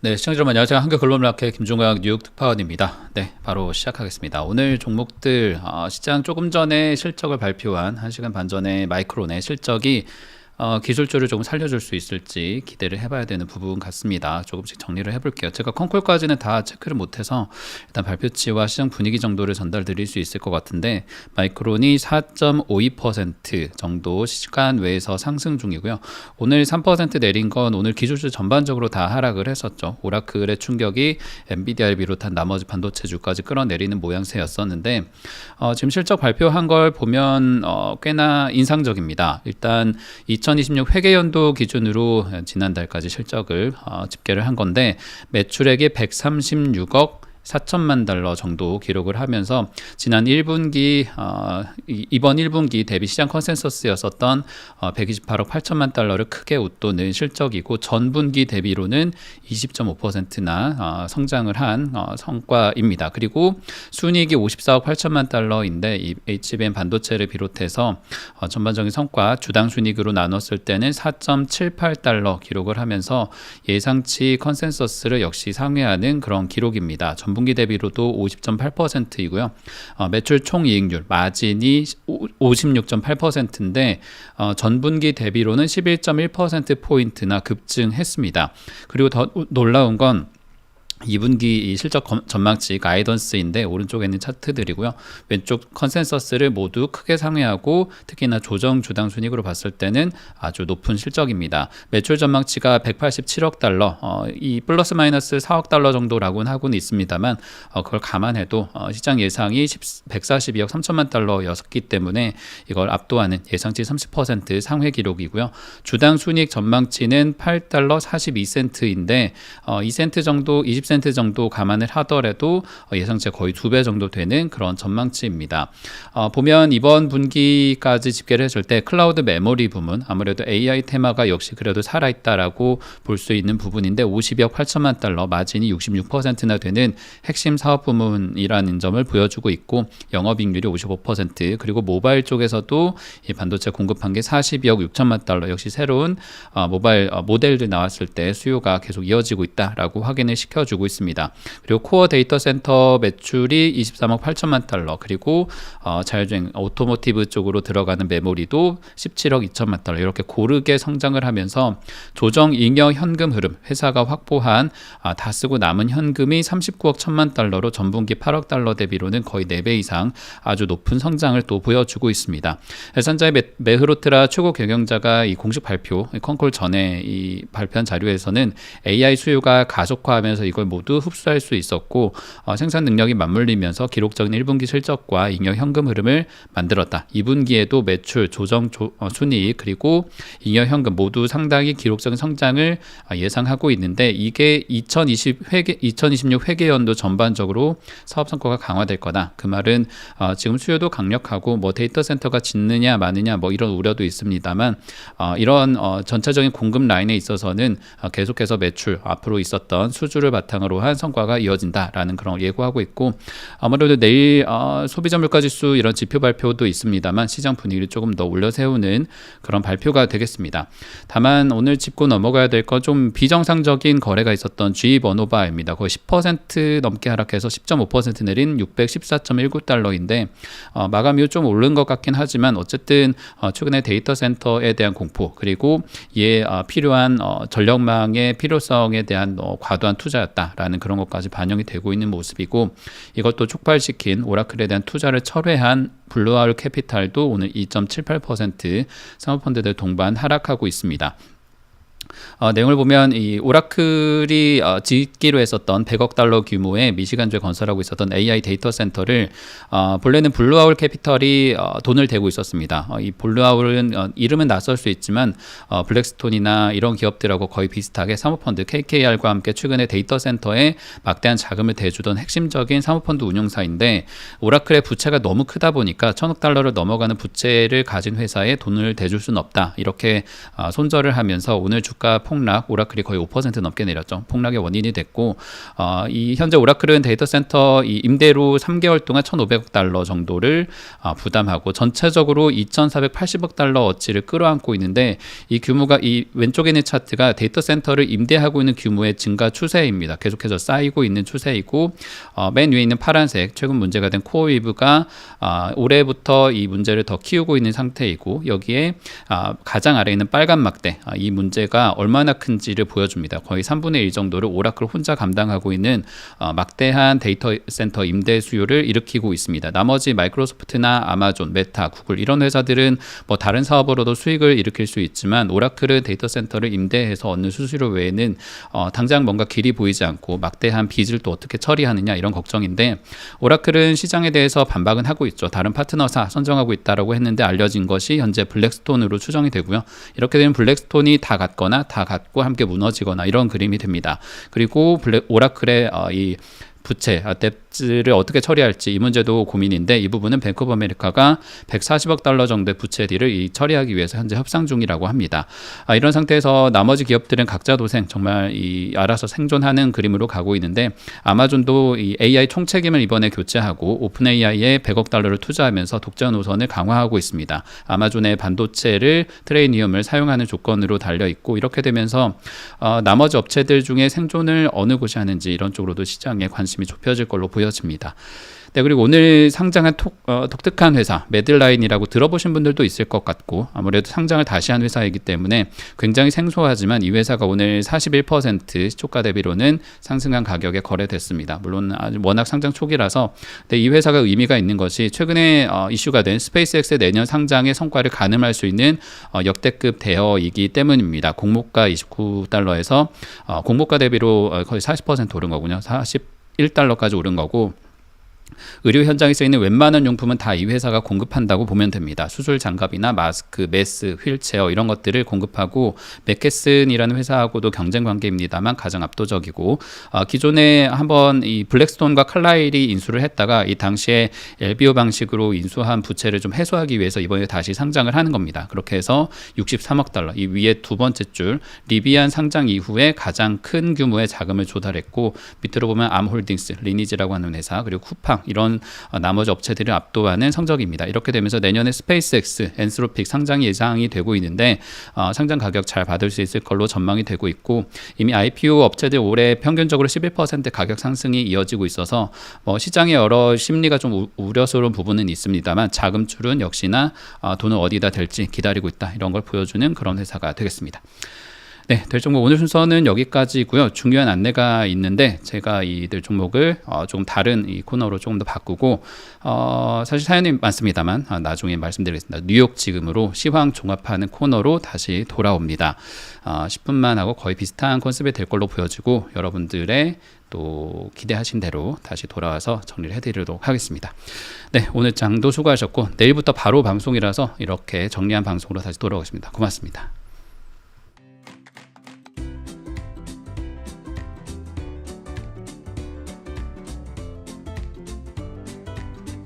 네, 시청자 여러분 안녕하세요. 한국 글로벌마켓 김종각 뉴욕 특파원입니다. 네, 바로 시작하겠습니다. 오늘 종목들 어, 시장 조금 전에 실적을 발표한 1시간 반 전에 마이크론의 실적이 어, 기술주를 조금 살려줄 수 있을지 기대를 해봐야 되는 부분 같습니다. 조금씩 정리를 해볼게요. 제가 컨콜까지는 다 체크를 못해서 일단 발표치와 시장 분위기 정도를 전달 드릴 수 있을 것 같은데 마이크론이 4.52% 정도 시간 외에서 상승 중이고요. 오늘 3% 내린 건 오늘 기술주 전반적으로 다 하락을 했었죠. 오라클의 충격이 엔비디아를 비롯한 나머지 반도체 주까지 끌어내리는 모양새였었는데 어, 지금 실적 발표한 걸 보면 어, 꽤나 인상적입니다. 일단 2026 회계연도 기준으로 지난달까지 실적을 어, 집계를 한 건데 매출액이 136억 4천만 달러 정도 기록을 하면서 지난 1분기 어, 이번 1분기 대비 시장 컨센서스였었던 어, 128억 8천만 달러를 크게 웃도는 실적이고 전분기 대비로는 20.5%나 어, 성장을 한 어, 성과입니다. 그리고 순이익이 54억 8천만 달러인데 이 HBM 반도체를 비롯해서 어, 전반적인 성과 주당 순이익으로 나눴을 때는 4.78달러 기록을 하면서 예상치 컨센서스를 역시 상회하는 그런 기록입니다. 전 전분기 대비로도 50.8%이고요. 어, 매출 총 이익률 마진이 56.8%인데 어, 전분기 대비로는 11.1% 포인트나 급증했습니다. 그리고 더 놀라운 건 2분기 실적 전망치 가이던스인데 오른쪽에 있는 차트들이고요. 왼쪽 컨센서스를 모두 크게 상회하고 특히나 조정 주당 순익으로 봤을 때는 아주 높은 실적입니다. 매출 전망치가 187억 달러, 어, 이 플러스 마이너스 4억 달러 정도라고는 하고는 있습니다만 어, 그걸 감안해도 어, 시장 예상이 10, 142억 3천만 달러였기 때문에 이걸 압도하는 예상치 30% 상회 기록이고요. 주당 순익 전망치는 8달러 42센트인데 어, 2센트 정도 20 10% 정도 감안을 하더라도 어, 예상치 거의 두 배 정도 되는 그런 전망치입니다. 어, 보면 이번 분기까지 집계를 했을 때 클라우드 메모리 부문 아무래도 AI 테마가 역시 그래도 살아있다라고 볼 수 있는 부분인데 50억 8천만 달러 마진이 66%나 되는 핵심 사업 부문이라는 점을 보여주고 있고 영업이익률이 55% 그리고 모바일 쪽에서도 이 반도체 공급한 게 42억 6천만 달러 역시 새로운 어, 모바일 어, 모델들 나왔을 때 수요가 계속 이어지고 있다라고 확인을 시켜주고 주고 있습니다. 그리고 코어 데이터 센터 매출이 23억 8천만 달러 그리고 어, 자율주행 오토모티브 쪽으로 들어가는 메모리도 17억 2천만 달러 이렇게 고르게 성장을 하면서 조정 잉여 현금 흐름 회사가 확보한 아, 다 쓰고 남은 현금이 39억 1천만 달러로 전분기 8억 달러 대비로는 거의 4배 이상 아주 높은 성장을 또 보여주고 있습니다. 해산자의 메, 흐로트라 최고 경영자가 이 공식 발표 컨콜 전에 이 발표한 자료에서는 AI 수요가 가속화하면서 이걸 모두 흡수할 수 있었고 어, 생산 능력이 맞물리면서 기록적인 1분기 실적과 잉여 현금 흐름을 만들었다. 2분기에도 매출, 조정 조, 어, 순이익 그리고 잉여 현금 모두 상당히 기록적인 성장을 어, 예상하고 있는데 이게 2020 회계 2026 회계연도 전반적으로 사업 성과가 강화될 거다. 그 말은 어, 지금 수요도 강력하고 뭐 데이터 센터가 짓느냐 마느냐 뭐 이런 우려도 있습니다만 어, 이런 어, 전체적인 공급 라인에 있어서는 어, 계속해서 매출 앞으로 있었던 수주를 바탕 바탕으로 한 성과가 이어진다라는 그런 예고하고 있고 아무래도 내일 어, 소비자 물가 지수 이런 지표 발표도 있습니다만 시장 분위기를 조금 더 올려 세우는 그런 발표가 되겠습니다. 다만 오늘 짚고 넘어가야 될건좀 비정상적인 거래가 있었던 G 버노바입니다. 거의 10% 넘게 하락해서 10.5% 내린 614.19달러인데 어, 마감 이후 좀 오른 것 같긴 하지만 어쨌든 어, 최근에 데이터 센터에 대한 공포 그리고 이에 어, 필요한 어, 전력망의 필요성에 대한 어, 과도한 투자였 다. 라는 그런 것까지 반영이 되고 있는 모습이고 이것도 촉발시킨 오라클에 대한 투자를 철회한 블루아울 캐피탈도 오늘 2.78% 사모펀드들 동반 하락하고 있습니다. 어, 내용을 보면 이 오라클이 어, 짓기로 했었던 100억 달러 규모의 미시간주에 건설하고 있었던 AI 데이터 센터를 어, 본래는 블루아울 캐피털이 어, 돈을 대고 있었습니다. 어, 이 블루아울은 어, 이름은 낯설 수 있지만 어, 블랙스톤이나 이런 기업들하고 거의 비슷하게 사모펀드 KKR과 함께 최근에 데이터 센터에 막대한 자금을 대주던 핵심적인 사모펀드 운용사인데 오라클의 부채가 너무 크다 보니까 천억 달러를 넘어가는 부채를 가진 회사에 돈을 대줄 수는 없다 이렇게 어, 손절을 하면서 오늘 주 주가 폭락, 오라클이 거의 5% 넘게 내렸죠. 폭락의 원인이 됐고 어, 이 현재 오라클은 데이터 센터 이 임대료 3개월 동안 1,500억 달러 정도를 어, 부담하고 전체적으로 2,480억 달러 어치를 끌어안고 있는데 이 규모가 이 왼쪽에 있는 차트가 데이터 센터를 임대하고 있는 규모의 증가 추세입니다. 계속해서 쌓이고 있는 추세이고 어, 맨 위에 있는 파란색 최근 문제가 된 코어위브가 아, 올해부터 이 문제를 더 키우고 있는 상태이고 여기에 아, 가장 아래에 있는 빨간 막대 아, 이 문제가 얼마나 큰지를 보여줍니다. 거의 3분의 1 정도를 오라클 혼자 감당하고 있는 어, 막대한 데이터 센터 임대 수요를 일으키고 있습니다. 나머지 마이크로소프트나 아마존, 메타, 구글 이런 회사들은 뭐 다른 사업으로도 수익을 일으킬 수 있지만 오라클은 데이터 센터를 임대해서 얻는 수수료 외에는 어, 당장 뭔가 길이 보이지 않고 막대한 빚을 또 어떻게 처리하느냐 이런 걱정인데 오라클은 시장에 대해서 반박은 하고 있죠. 다른 파트너사 선정하고 있다라고 했는데 알려진 것이 현재 블랙스톤으로 추정이 되고요. 이렇게 되면 블랙스톤이 다 같거나 다 같고 함께 무너지거나 이런 그림이 됩니다. 그리고 블랙, 오라클의 어, 이 부채, 아, 뎁즈를 어떻게 처리할지 이 문제도 고민인데 이 부분은 뱅크 오브 아메리카가 140억 달러 정도의 부채 딜을 이 처리하기 위해서 현재 협상 중이라고 합니다. 아, 이런 상태에서 나머지 기업들은 각자 도생 정말 이 알아서 생존하는 그림으로 가고 있는데 아마존도 이 AI 총책임을 이번에 교체하고 오픈 AI에 100억 달러를 투자하면서 독자 노선을 강화하고 있습니다. 아마존의 반도체를 트레이니움을 사용하는 조건으로 달려 있고 이렇게 되면서 어, 나머지 업체들 중에 생존을 어느 곳이 하는지 이런 쪽으로도 시장에 관심 관심이 좁혀질 걸로 보여집니다. 네, 그리고 오늘 상장한 톡, 어, 독특한 회사 매들라인이라고 들어보신 분들도 있을 것 같고 아무래도 상장을 다시 한 회사이기 때문에 굉장히 생소하지만 이 회사가 오늘 41% 시초가 대비로는 상승한 가격에 거래됐습니다. 물론 아주 워낙 상장 초기라서 근데 이 회사가 의미가 있는 것이 최근에 어, 이슈가 된 스페이스X의 내년 상장의 성과를 가늠할 수 있는 어, 역대급 대여이기 때문입니다. 공모가 29달러에서 어, 공모가 대비로 어, 거의 40% 오른 거군요. 40 1달러까지 오른 거고 의료 현장에 쓰이는 웬만한 용품은 다 이 회사가 공급한다고 보면 됩니다. 수술 장갑이나 마스크, 메스, 휠체어 이런 것들을 공급하고 맥케슨이라는 회사하고도 경쟁 관계입니다만 가장 압도적이고 어, 기존에 한번 이 블랙스톤과 칼라일이 인수를 했다가 이 당시에 LBO 방식으로 인수한 부채를 좀 해소하기 위해서 이번에 다시 상장을 하는 겁니다. 그렇게 해서 63억 달러 이 위에 두 번째 줄 리비안 상장 이후에 가장 큰 규모의 자금을 조달했고 밑으로 보면 암홀딩스, 리니지라고 하는 회사 그리고 쿠팡 이런 어, 나머지 업체들을 압도하는 성적입니다. 이렇게 되면서 내년에 스페이스X, 엔스로픽 상장이 예상이 되고 있는데 어, 상장 가격 잘 받을 수 있을 걸로 전망이 되고 있고 이미 IPO 업체들 올해 평균적으로 11% 가격 상승이 이어지고 있어서 뭐 시장의 여러 심리가 좀 우, 려스러운 부분은 있습니다만 자금줄은 역시나 어, 돈을 어디다 댈지 기다리고 있다 이런 걸 보여주는 그런 회사가 되겠습니다. 네, 될 종목 오늘 순서는 여기까지고요. 중요한 안내가 있는데 제가 이들 종목을 어, 조금 다른 이 코너로 조금 더 바꾸고 어, 사실 사연이 많습니다만 어, 나중에 말씀드리겠습니다. 뉴욕 지금으로 시황 종합하는 코너로 다시 돌아옵니다. 어, 10분만 하고 거의 비슷한 컨셉이 될 걸로 보여지고 여러분들의 또 기대하신 대로 다시 돌아와서 정리를 해드리도록 하겠습니다. 네, 오늘 장도 수고하셨고 내일부터 바로 방송이라서 이렇게 정리한 방송으로 다시 돌아오겠습니다. 고맙습니다.